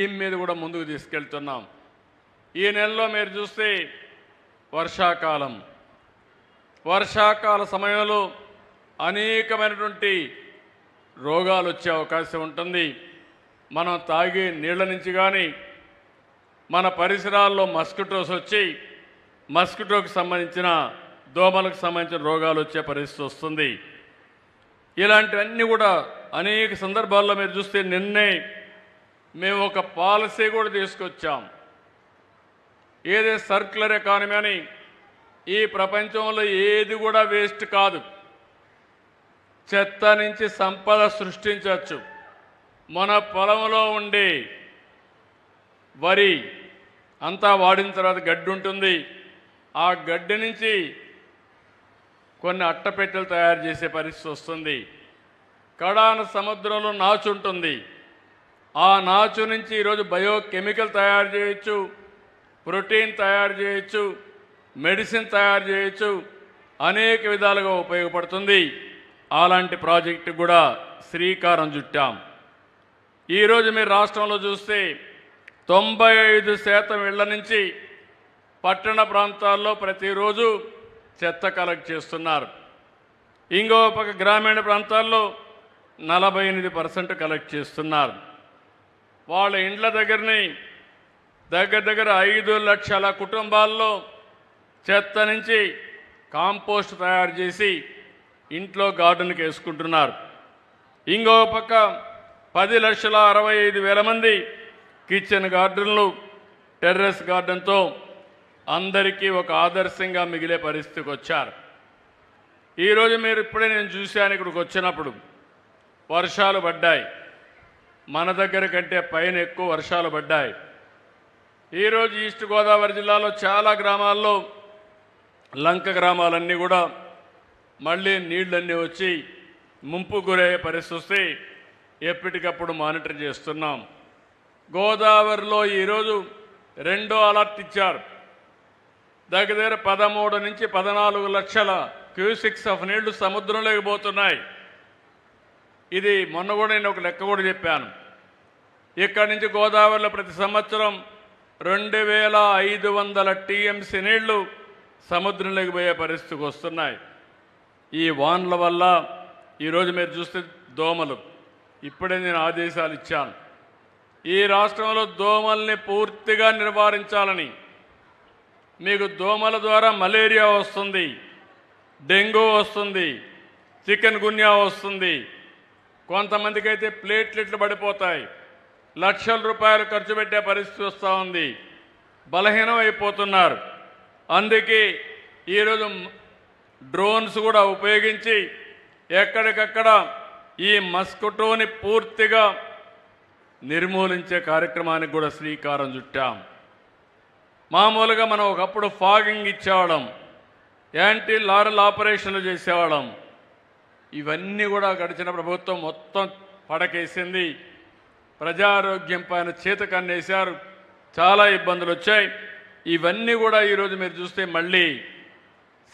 Team మీద కూడా ముందుకు తీసుకెళ్తున్నాం. ఈ నెలలో మీరు చూస్తే వర్షాకాలం. వర్షాకాల సమయంలో అనేకమైనటువంటి రోగాలు వచ్చే అవకాశం ఉంటుంది. మనం తాగే నీళ్ళ నుంచి కానీ మన పరిసరాల్లో మస్కిటోస్ వచ్చి మస్కిటోకి సంబంధించిన దోమలకు సంబంధించిన రోగాలు వచ్చే పరిస్థితి వస్తుంది. ఇలాంటివన్నీ కూడా అనేక సందర్భాల్లో మీరు చూస్తే నిన్నే మేము ఒక పాలసీ కూడా తీసుకొచ్చాం. ఏదే సర్క్యులర్ ఎకానమీ అని ఈ ప్రపంచంలో ఏది కూడా వేస్ట్ కాదు. చెత్త నుంచి సంపద సృష్టించవచ్చు. మన పొలంలో ఉండే వరి అంతా వాడిన తర్వాత గడ్డి ఉంటుంది. ఆ గడ్డి నుంచి కొన్ని అట్టపెట్టెలు తయారు చేసే పరిస్థితి వస్తుంది. కడాన సముద్రంలో నాచు ఉంటుంది. ఆ నాచు నుంచి ఈరోజు బయోకెమికల్ తయారు చేయొచ్చు ప్రోటీన్ తయారు చేయొచ్చు మెడిసిన్ తయారు చేయొచ్చు. అనేక విధాలుగా ఉపయోగపడుతుంది. అలాంటి ప్రాజెక్టు కూడా శ్రీకారం చుట్టాం. ఈరోజు మీరు రాష్ట్రంలో చూస్తే తొంభై ఐదు శాతం ఇళ్ళ నుంచి పట్టణ ప్రాంతాల్లో ప్రతిరోజు చెత్త కలెక్ట్ చేస్తున్నారు. ఇంకో పక్క గ్రామీణ ప్రాంతాల్లో నలభై ఎనిమిది పర్సెంట్ కలెక్ట్ చేస్తున్నారు. వాళ్ళ ఇండ్ల దగ్గరని దగ్గర దగ్గర ఐదు లక్షల కుటుంబాల్లో చెత్త నుంచి కాంపోస్ట్ తయారు చేసి ఇంట్లో గార్డెన్కి వేసుకుంటున్నారు. ఇంకో పక్క పది లక్షల అరవై ఐదు వేల మంది కిచెన్ గార్డెన్లు టెర్రస్ గార్డెన్తో అందరికీ ఒక ఆదర్శంగా మిగిలే పరిస్థితికి వచ్చారు. ఈరోజు మీరు ఇప్పుడే నేను చూశాను ఇక్కడికి వచ్చినప్పుడు. వర్షాలు పడ్డాయి. మన దగ్గర కంటే పైన ఎక్కువ వర్షాలు పడ్డాయి. ఈరోజు ఈస్ట్ గోదావరి జిల్లాలో చాలా గ్రామాల్లో లంక గ్రామాలన్నీ కూడా మళ్ళీ నీళ్ళన్నీ వచ్చి ముంపు గురయ్యే పరిస్థితి వస్తే ఎప్పటికప్పుడు మానిటర్ చేస్తున్నాం. గోదావరిలో ఈరోజు రెండో అలర్ట్ ఇచ్చారు. దగ్గర దగ్గర పదమూడు నుంచి పద్నాలుగు లక్షల క్యూసిక్స్ ఆఫ్ నీళ్ళు సముద్రంలోకి పోతున్నాయి. ఇది మొన్న కూడా నేను ఒక లెక్క కూడా చెప్పాను. ఇక్కడి నుంచి గోదావరిలో ప్రతి సంవత్సరం రెండు వేల ఐదు వందల టీఎంసీ నీళ్ళు సముద్రంలోకి పోయే పరిస్థితికి వస్తున్నాయి. ఈ వాన్ల వల్ల ఈరోజు మీరు చూస్తే దోమలు. ఇప్పుడే నేను ఆదేశాలు ఇచ్చాను. ఈ రాష్ట్రంలో దోమల్ని పూర్తిగా నివారించాలని. మీకు దోమల ద్వారా మలేరియా వస్తుంది డెంగ్యూ వస్తుంది చికెన్ గున్యా వస్తుంది కొంతమందికి అయితే ప్లేట్లెట్లు పడిపోతాయి. లక్షల రూపాయలు ఖర్చు పెట్టే పరిస్థితి వస్తూ ఉంది. బలహీనం అయిపోతున్నారు. అందుకే ఈరోజు డ్రోన్స్ కూడా ఉపయోగించి ఎక్కడికక్కడ ఈ మస్కిటోని పూర్తిగా నిర్మూలించే కార్యక్రమానికి కూడా శ్రీకారం చుట్టాం. మామూలుగా మనం ఒకప్పుడు ఫాగింగ్ ఇచ్చేవాళ్ళం. యాంటీ లారల్ ఆపరేషన్లు చేసేవాళ్ళం. ఇవన్నీ కూడా గడిచిన ప్రభుత్వం మొత్తం పడకేసింది. ప్రజారోగ్యం పైన చేతకన్నేశారు చాలా ఇబ్బందులు వచ్చాయి. ఇవన్నీ కూడా ఈరోజు మీరు చూస్తే మళ్ళీ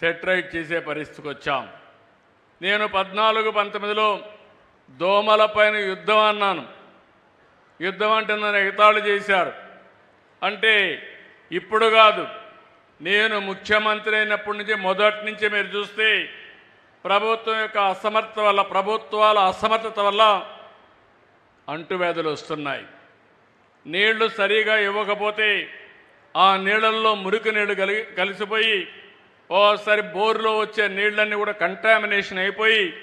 సెటరైట్ చేసే పరిస్థితికి వచ్చాం. నేను పద్నాలుగు పంతొమ్మిదిలో దోమలపైన యుద్ధం అన్నాను. యుద్ధం అంటే నన్ను ఎగతాళి చేశారు. అంటే ఇప్పుడు కాదు నేను ముఖ్యమంత్రి అయినప్పటి నుంచి మొదటి నుంచి మీరు చూస్తే ప్రభుత్వం యొక్క అసమర్థత వల్ల ప్రభుత్వాల అసమర్థత వల్ల అంటువ్యాధులు వస్తున్నాయి. నీళ్ళు సరిగా ఇవ్వకపోతే ఆ నీళ్ళల్లో మురికి నీళ్ళు కలిగి కలిసిపోయి ఓసారి బోర్లో వచ్చే నీళ్ళన్నీ కూడా కంటామినేషన్ అయిపోయి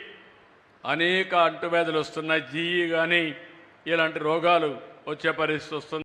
అనేక అంటువ్యాధులు వస్తున్నాయి. జీఈ కానీ ఇలాంటి రోగాలు వచ్చే పరిస్థితి వస్తుంది.